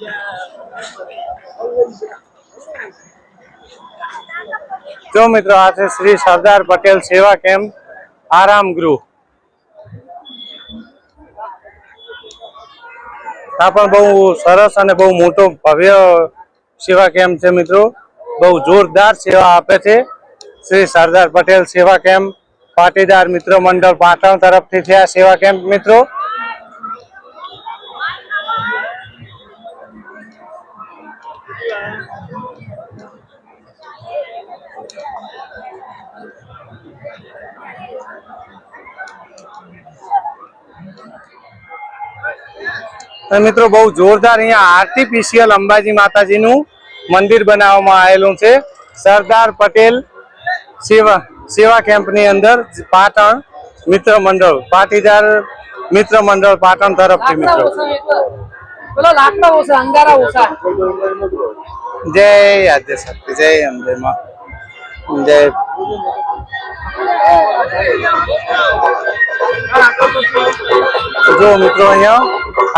Yeah. જો મિત્રો, આ છે શ્રી સરદાર પટેલ સેવા કેમ્પ આરામ ગૃહ. આ પણ બહુ સરસ અને બહુ મોટો ભવ્ય સેવા કેમ્પ છે મિત્રો. બહુ જોરદાર સેવા આપે છે શ્રી સરદાર પટેલ સેવા કેમ્પ. પાટીદાર મિત્ર મંડળ પાટણ તરફથી આ સેવા કેમ્પ મિત્રો. અને મિત્રો બહુ જોરદાર અહીંયા આર્ટિફિશિયલ અંબાજી માતાજીનું મંદિર બનાવવામાં આવેલું છે. સરદાર પટેલ સેવા સેવા કેમ્પની અંદર પાટણ મિત્ર મંડળ પાટીદાર મિત્ર મંડળ પાટણ તરફથી મિત્રો. જય આદ્ય શક્તિ જય અંબે જય. જો મિત્રો અહીંયા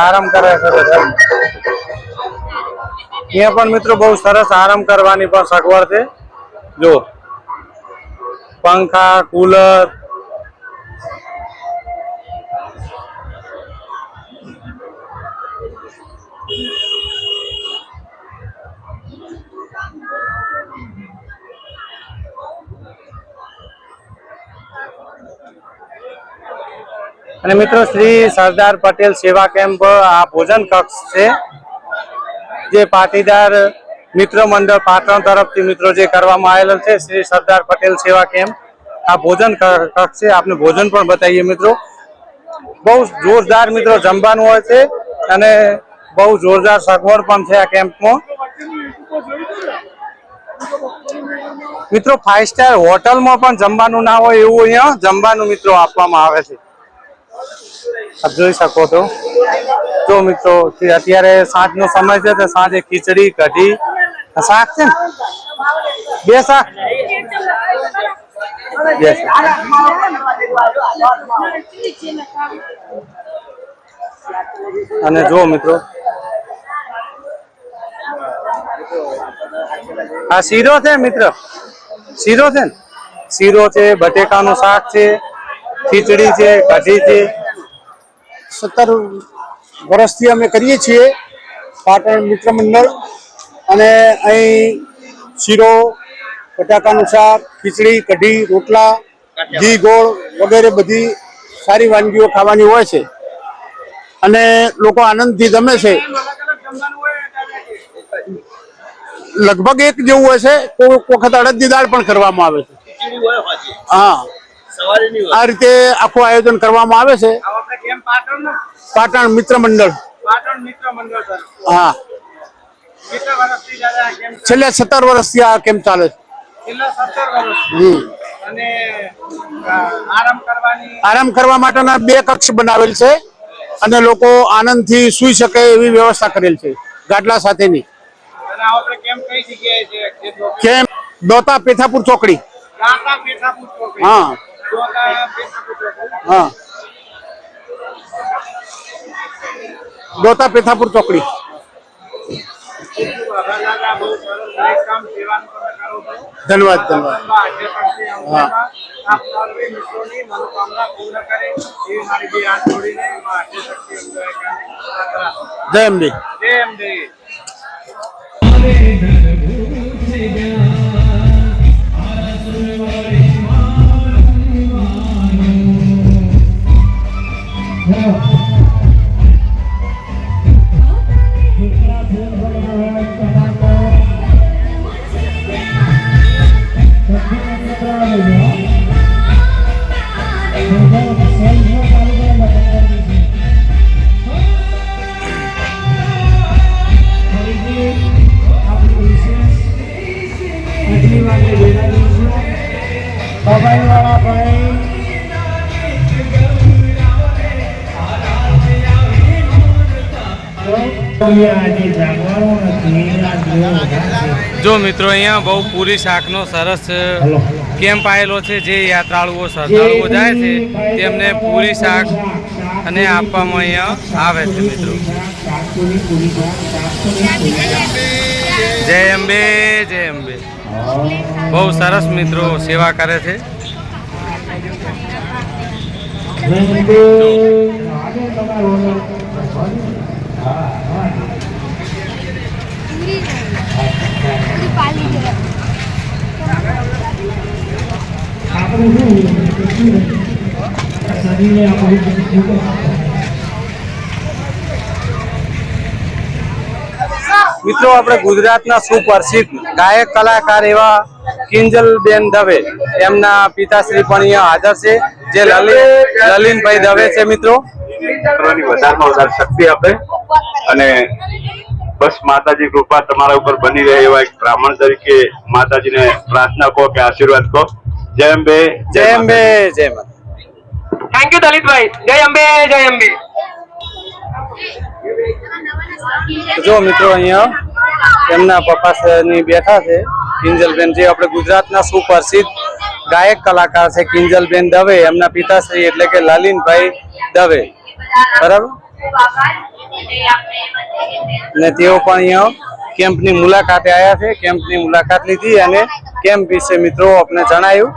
આરામ કરે છે. અહીંયા પણ મિત્રો બહુ સરસ આરામ કરવાની પણ સગવડ છે જો પંખા, કુલર અને મિત્રો શ્રી સરદાર પટેલ સેવા કેમ્પ, આ ભોજન કક્ષ છે, જે પાટીદાર મિત્ર મંડળ પાટણ તરફથી મિત્રો જે કરવામાં આવેલ છે, શ્રી સરદાર પટેલ સેવા કેમ્પ. આ ભોજન કક્ષ છે, આપને ભોજન પણ બતાવીએ મિત્રો. બહુ જોરદાર મિત્રો જમવાનું હોય છે, અને બહુ જોરદાર સગવડ પણ છે આ કેમ્પમાં. મિત્રો ફાઈવ સ્ટાર હોટલમાં પણ જમવાનું ના હોય એવું અહીંયા જમવાનું મિત્રો આપવામાં આવે છે. આપ જોઈ શકો છો. જો મિત્રો અત્યારે સાંજનો સમય છે તો સાંજે ખીચડી, કઢી શાક છે ને? બે શાક? અને જો મિત્રો. આ શીરો છે મિત્ર. શીરો છે ને? શીરો છે, બટેકાનું શાક છે ખીચડી છે, કઢી છે. સત્તર વર્ષથી અમે કરીએ છીએ, પાટણ મિત્ર મંડળ. અને અહીં શીરો, બટાકાનું શાક, ખીચડી, કઢી, રોટલા, ઘી, ગોળ વગેરે બધી સારી વાનગીઓ ખાવાની હોય છે. અને લોકો આનંદથી જમે છે. લગભગ એક જેવું હોય છે કોઈક વખત અડદની દાળ પણ કરવામાં આવે છે. હા. આ રીતે આખું આયોજન કરવામાં આવે છે. પાટણ મિત્ર મંડળ. હા. છેલ્લા સત્તર વર્ષથી આ કેમ્પ ચાલે છે. આરામ કરવા માટેના બે કક્ષ બનાવેલ છે અને લોકો આનંદથી સૂઈ શકે એવી વ્યવસ્થા કરેલ છે ગાટલા સાથેની. કેમ્પ દોતા પેથાપુર ચોકડી. હા. હા દોતા પેથાપુર ચોકડી ધન્યવાદ ધન્યવાદ હા. જય અંબે Thank જો મિત્રો અહીંયા બહુ પૂરી શાકનો સરસ કેમ્પ આવેલો છે જે યાત્રાળુઓ શ્રદ્ધાળુઓ જાય છે તેમને પૂરી શાક અને આપવામાં અહીંયા આવે છે મિત્રો. જય અંબે જય અંબે. બહુ સરસ મિત્રો સેવા કરે છે. શરીરને આપણું મિત્રો આપણે ગુજરાતના સુપ્રસિદ્ધ ગાયક કલાકાર એવા કિંજલબેન દવે એમના પિતાશ્રી પણ અહીંયા હાજર છે જે લલિત લલિનભાઈ દવે છે મિત્રો. વધારેમાં વધારે શક્તિ આપે અને બસ માતાજી કૃપા તમારા ઉપર બની રહે એવા એક બ્રાહ્મણ તરીકે માતાજીને પ્રાર્થના કહો કે આશીર્વાદ કહો. જય અંબે જય અંબે જય થેન્ક યુ દલિતભાઈ. જય અંબે જય અંબે. જો મિત્રો અહીંયા એમના પપ્પાની બેઠા છે, કિંજલબેન, જે આપણે ગુજરાતના સુપ્રસિદ્ધ ગાયક કલાકાર છે, કિંજલબેન દવે, એમના પિતાશ્રી એટલે કે લાલીનભાઈ દવે. બરાબર? ને તેઓ પણ અહીંયા કેમ્પની મુલાકાતે આવ્યા છે, કેમ્પની મુલાકાત લીધી અને કેમ્પ વિશે મિત્રો આપણે જણાયું.